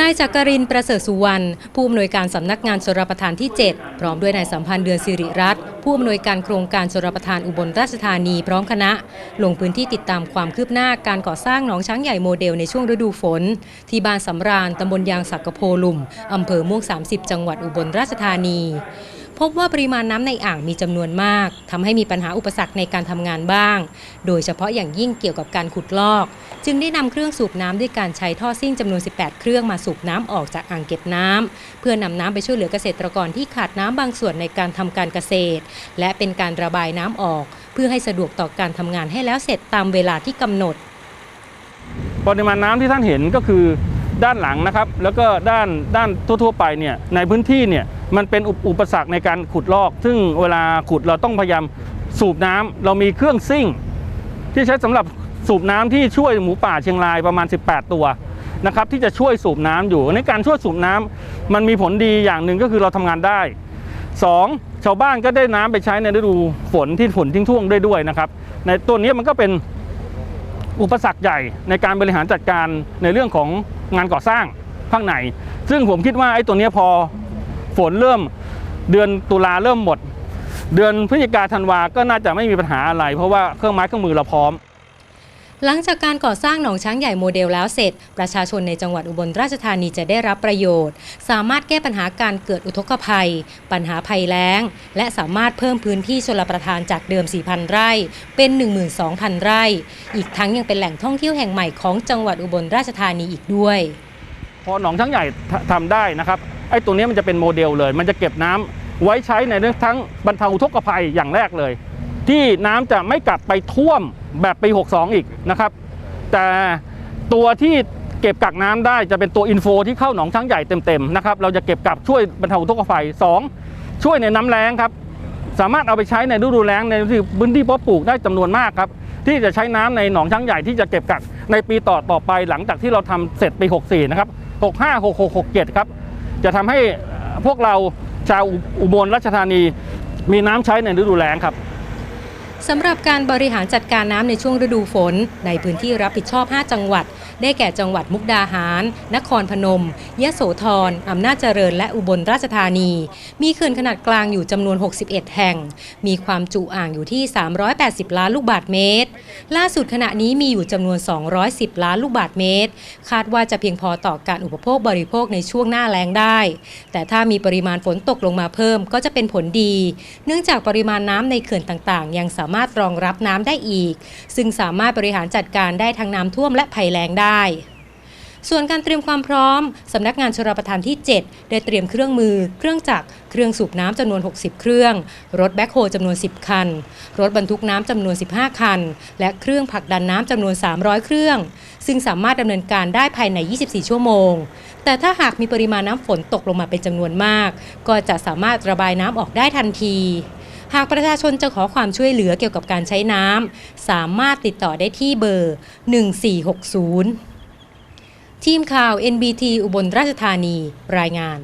นายจักรินประเสริฐสุวรรณผู้อำนวยการสำนักงานชลประทานที่ 7 พร้อมด้วยนายสัมพันธ์เดือนสิริรัตน์ผู้อำนวยการโครงการชลประทานอุบลราชธานีพร้อมคณะ ลงพื้นที่ติดตามความคืบหน้าการก่อสร้างหนองช้างใหญ่โมเดลในช่วงฤดูฝน ที่บ้านสำราญตำบลยางสักกโพลุมอำเภอม่วง 30 จังหวัดอุบลราชธานี พบว่าปริมาณน้ำในอ่างมีจำนวนมากทำให้มีปัญหาอุปสรรคในการทำงานบ้าง โดยเฉพาะอย่างยิ่งเกี่ยวกับการขุดลอก จึงได้นำเครื่องสูบน้ำด้วยการใช้ท่อซิ่งจำนวน 18 เครื่องมาสูบน้ำออกจากอ่างเก็บน้ำเพื่อนำน้ำไปช่วยเหลือเกษตรกรที่ขาดน้ำบางส่วนในการทำการเกษตร และเป็นการระบายน้ำออก เพื่อให้สะดวกต่อการทำงานให้แล้วเสร็จตามเวลาที่กำหนดปริมาณน้ำที่ท่านเห็นก็คือด้านหลังนะครับ แล้วก็ด้านด้านทั่ว ๆ ไปเนี่ยในพื้นที่เนี่ย มันเป็นอุปสรรคในการขุดลอก ซึ่งเวลาขุดเราต้องพยายามสูบน้ำเรามีเครื่องซิ่ง ที่ใช้สำหรับสูบน้ำที่ช่วยหมูป่าเชียงรายประมาณ 18 ตัวนะครับที่จะช่วยสูบน้ำอยู่ ในการช่วยสูบน้ำมันมีผลดีอย่างหนึ่งก็คือเราทำงานได้สองชาวบ้านก็ได้น้ำไปใช้ในฤดูฝนที่ฝนทิ้งท่วงได้ด้วยนะครับ ในตัวนี้มันก็เป็นอุปสรรคใหญ่ในการบริหารจัดการในเรื่องของงานก่อสร้างข้างในซึ่งผมคิดว่าไอ้ตัวนี้พอ ฝนเริ่มเดือนตุลาเริ่มหมด เดือนพฤศจิกาธันวาก็น่าจะไม่มีปัญหาอะไร เพราะว่าเครื่องไม้เครื่องมือเราพร้อม หลังจากการก่อสร้างหนองช้างใหญ่โมเดลแล้วเสร็จ ประชาชนในจังหวัดอุบลราชธานีจะได้รับประโยชน์ สามารถแก้ปัญหาการเกิดอุทกภัย ปัญหาภัยแล้ง และสามารถเพิ่มพื้นที่ชลประทานจากเดิม 4,000 ไร่ เป็น 12,000 ไร่ อีกทั้งยังเป็นแหล่งท่องเที่ยวแห่งใหม่ของจังหวัดอุบลราชธานีอีกด้วยพอหนองช้างใหญ่ททำได้นะครับ ไอ้ตัวนี้มันจะเป็นโมเดลเลย มันจะเก็บน้ำไว้ใช้ในเรื่องทั้งบรรเทาอุทกภัยอย่างแรกเลย ที่น้ำจะไม่กลับไปท่วมแบบปี 62 อีกนะครับ แต่ตัวที่เก็บกักน้ำได้จะเป็นตัวอินโฟที่เข้าหนองช้างใหญ่เต็มๆนะครับเราจะเก็บกักช่วยบรรเทาอุทกภัยสองช่วยในน้ำแล้งครับสามารถเอาไปใช้ในฤดูแล้งในพื้นที่เพาะปลูกได้จำนวนมากครับที่จะใช้น้ำในหนองช้างใหญ่ที่จะเก็บกักในปีต่อต่อไปหลังจากที่เราทำเสร็จปี 64 นะครับ 65 66 67 ครับ จะทำให้พวกเราชาวอุบลราชธานีมีน้ำใช้ในฤดูแล้งครับ สำหรับการบริหารจัดการน้ำในช่วงฤดูฝน ในพื้นที่รับผิดชอบ 5 จังหวัด ได้แก่จังหวัดมุกดาหาร นครพนม ยะโสธรอำนาจเจริญ และอุบลราชธานี มีเขื่อนขนาดกลางอยู่จำนวน 61 แห่ง มีความจุอ่างอยู่ที่ 380 ล้านลูกบาศก์เมตร ล่าสุดขณะนี้มีอยู่จำนวน 210 ล้านลูกบาศก์เมตร คาดว่าจะเพียงพอต่อการอุปโภคบริโภคในช่วงหน้าแล้งได้ แต่ถ้ามีปริมาณฝนตกลงมาเพิ่มก็จะเป็นผลดี เนื่องจากปริมาณน้ำในเขื่อนต่างๆ ยังสามารถรองรับน้ำได้อีก ซึ่งสามารถบริหารจัดการได้ทั้งน้ำท่วมและภัยแล้งได้ส่วนการเตรียมความพร้อม สำนักงานชลประทานที่ 7 ได้เตรียมเครื่องมือ เครื่องจักร เครื่องสูบน้ำจำนวน 60 เครื่อง รถแบ็คโฮจำนวน 10 คัน รถบรรทุกน้ำจำนวน 15 คัน และเครื่องผลักดันน้ำจำนวน 300 เครื่อง ซึ่งสามารถดำเนินการได้ภายใน 24 ชั่วโมง แต่ถ้าหากมีปริมาณน้ำฝนตกลงมาเป็นจำนวนมาก ก็จะสามารถระบายน้ำออกได้ทันที หากประชาชนจะขอความช่วยเหลือเกี่ยวกับการใช้น้ำสามารถติดต่อได้ที่เบอร์ 1460 ทีมข่าว NBT อุบลราชธานีรายงาน